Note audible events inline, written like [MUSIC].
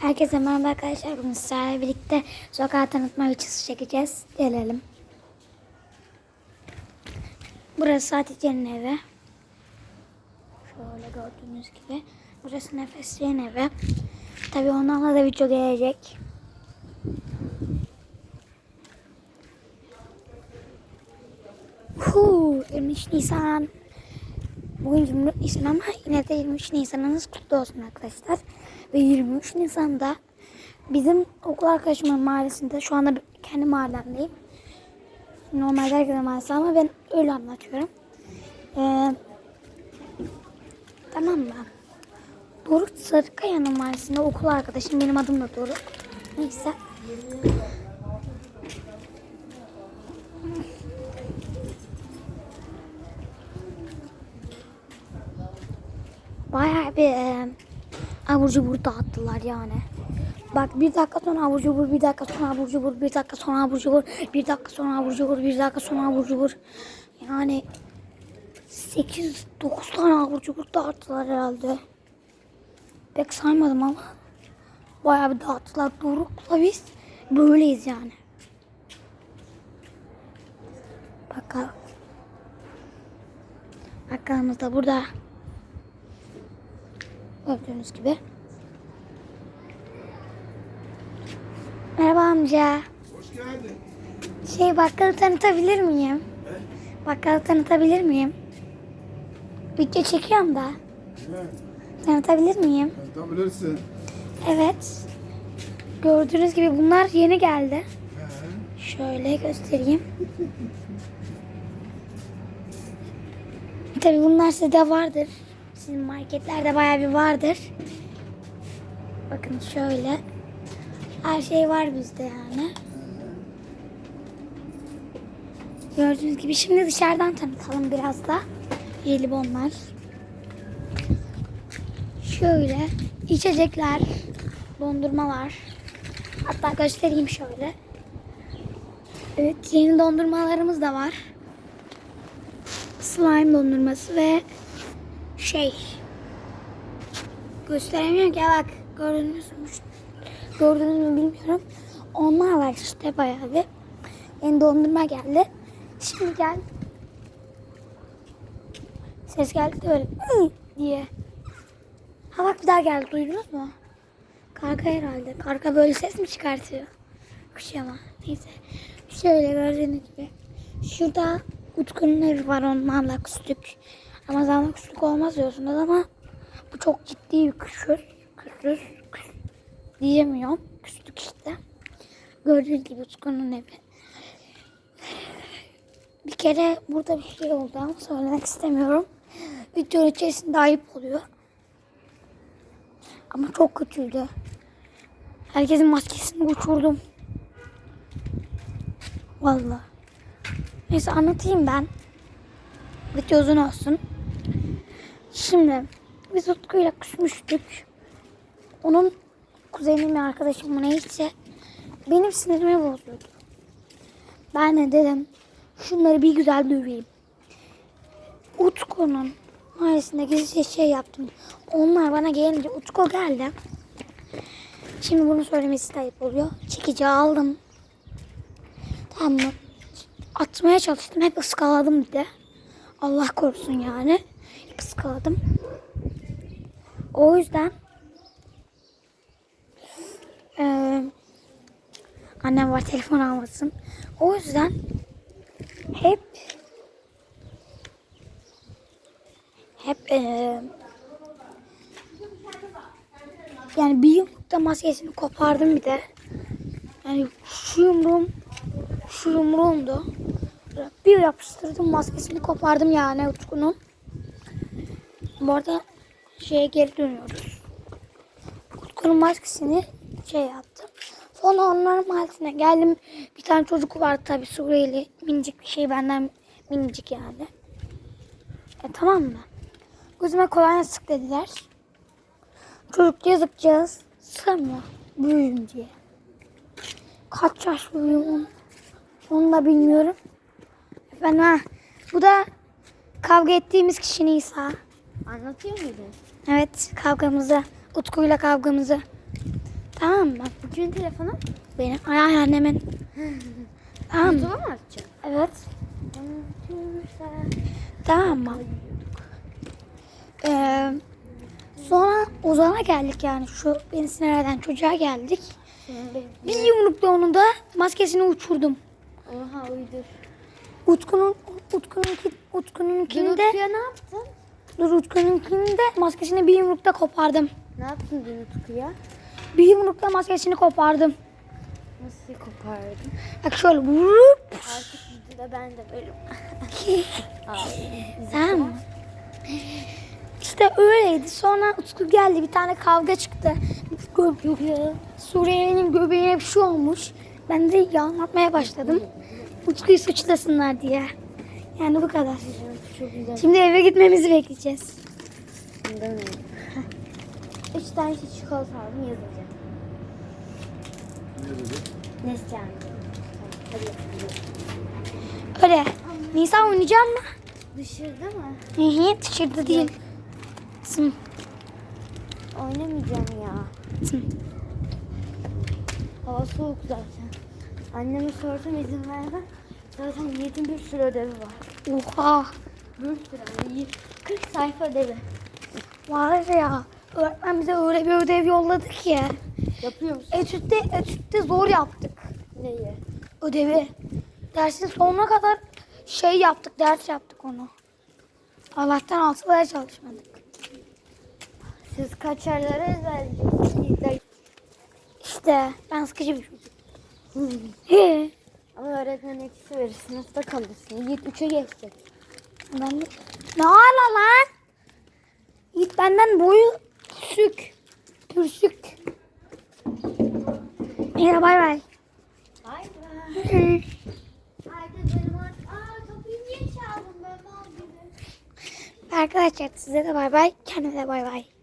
Herkese merhaba arkadaşlar. Bugün sizlerle birlikte sokağa tanıtma videosu çekeceğiz. Gelelim. Burası Hatice'nin evi. Şöyle gördüğünüz gibi. Burası Nefesli'nin evi. Tabii onlarla da video gelecek. Huu, 23 Nisan. Bugün 23 Nisan ama yine de 23 Nisan'ınız kutlu olsun arkadaşlar. Ve 23 Nisan'da bizim okul arkadaşımın mahallesinde şu anda kendi mahallemdeyim. Normalde herkese mahallesi ama ben öyle anlatıyorum. Ee, tamam mı? Doruk Sarıkaya'nın mahallesinde okul arkadaşım. Benim adım da Doruk. Neyse. Bayağı bir e, abur cubur dağıttılar yani. Bak bir dakika sonra abur cubur, bir dakika sonra abur cubur, bir dakika sonra abur cubur, bir dakika sonra abur cubur, bir dakika sonra abur cubur. Yani 8-9 tane abur cubur dağıttılar herhalde. Pek saymadım ama bayağı bir dağıttılar. Doruk'la biz böyleyiz yani. Bakalım. Bakkalımız da burada. Gördüğünüz gibi. Merhaba amca. Hoş geldin. Şey bakkalı tanıtabilir miyim? Bakkalı tanıtabilir miyim? Video çekiyorum da. Evet, Tanıtabilir miyim? tanıtabilirsin. Evet. Gördüğünüz gibi bunlar yeni geldi. He. Şöyle göstereyim. Tabi bunlar sizde vardır. Sizin marketlerde bayağı bir vardır. Bakın şöyle. Her şey var bizde yani. Gördüğünüz gibi şimdi dışarıdan tanıtalım biraz da. Jelibonlar. Şöyle içecekler, dondurmalar. Hatta göstereyim şöyle. Evet yeni dondurmalarımız da var. Slime dondurması ve şey gösteremiyorum ki bak gördünüz mü? Gördünüz mü bilmiyorum. Onlar var işte bayağı bir. Yeni dondurma geldi. Şimdi gel. Ses geldi de öyle "Iı" diye. Ha bak bir daha geldi duydunuz mu? Karga herhalde. Karga böyle ses mi çıkartıyor? Kuş ama. Neyse. Şöyle gördüğünüz gibi. Şurada Utku'nun evi var onlarla küstük. Ramazan'la küslük olmaz diyorsunuz ama bu çok ciddi bir küsüz. Küsüz. Küs. Diyemiyorum. Küstük işte. Gördüğünüz gibi Utku'nun evi. Bir kere burada bir şey oldu ama söylemek istemiyorum. Video içerisinde ayıp oluyor. Ama çok kötüydü. Herkesin maskesini uçurdum. Vallahi. Neyse anlatayım ben. Video uzun olsun. Şimdi biz Utku'yla küsmüştük. Onun kuzeni mi arkadaşım mı neyse benim sinirimi bozuyordu. Ben de dedim şunları bir güzel döveyim. Utku'nun mahallesinde gizlice şey yaptım. Onlar bana gelince Utku geldi. Şimdi bunu söylemesi de ayıp oluyor. Çekici aldım. Tamam mı? Atmaya çalıştım. Hep ıskaladım bir de. Allah korusun yani. Hep ıskaladım. O yüzden eee annem var telefon almasın. O yüzden hep hep eee yani bir yumrukta maskesini kopardım bir de. Yani şu yumruğum şu yumruğumdu. Bir yapıştırdım maskesini kopardım yani Utku'nun. Bu arada şeye geri dönüyoruz. Utku'nun maskesini şey yaptım. Sonra onların mahallesine geldim. Bir tane çocuk vardı tabii Suriyeli. Minicik bir şey benden minicik yani. E, tamam mı? Gözüme kolonya sık dediler. Çocuk yazıkcağız sığmıyor büyüyüm diye. Kaç yaş büyüğüm onu da bilmiyorum. Efendim ha, bu da kavga ettiğimiz kişi Nisa. Anlatıyor muydun? Evet kavgamızı, Utku'yla kavgamızı. Tamam mı? Bu kimin telefonu? Benim ay ay annemin. [LAUGHS] tamam mı? YouTube'a mı atacağım? Evet. Tamam mı? Ee, sonra Ozan'a geldik yani şu beni sinir eden çocuğa geldik. Bir yumrukta onun da maskesini uçurdum. Oha uydur. Utku'nun Utku'nunki Utku'nunkini Dün de Utku'ya ne yaptın? Dur Utku'nunkini de maskesini bir yumrukta kopardım. Ne yaptın dün Utku'ya? Bir yumrukta maskesini kopardım. Nasıl kopardın? Bak şöyle vurup Artık videoda ben de varım. Tamam mı? İşte öyleydi. Sonra Utku geldi. Bir tane kavga çıktı. Gö- Yok ya. Suriye'nin göbeğine bir şey olmuş. Ben de anlatmaya başladım. Utku'yu suçlasınlar diye. Yani bu kadar. Çok güzel. Şimdi eve gitmemizi bekleyeceğiz. Bundan öyle. Üç tane şey çikolata aldım yazacağım. Ne dedi? Neslihan. Hadi. Öyle. Nisan oynayacak mı? Dışarıda mı? Hı hı. Dışarıda değil. Sım, Oynamayacağım ya. sım. Hava soğuk zaten. Anneme sorsam izin vermem. Zaten yedim bir sürü ödevi var. Oha. Bir sürü ödevi. 40 sayfa ödevi. Var ya. Öğretmen bize öyle bir ödev yolladı ki. Yapıyor musun? Etütte, etütte zor yaptık. Neyi? ödevi. Dersin sonuna kadar şey yaptık, ders yaptık onu. Allah'tan altılara çalışmadık. Siz kaçarlara ezberleyeceksiniz. İşte ben sıkıcı bir çocuk. [LAUGHS] Ama öğretmen eksi verir. Sınıfta kalırsın. Yiğit 3'e geçecek. Ben de... Ne ala lan? Git benden boyu küçük. Pürsük. Neyse bay bay. Bay bay. Arkadaşlar size de bay bay. Kendime de bay bay.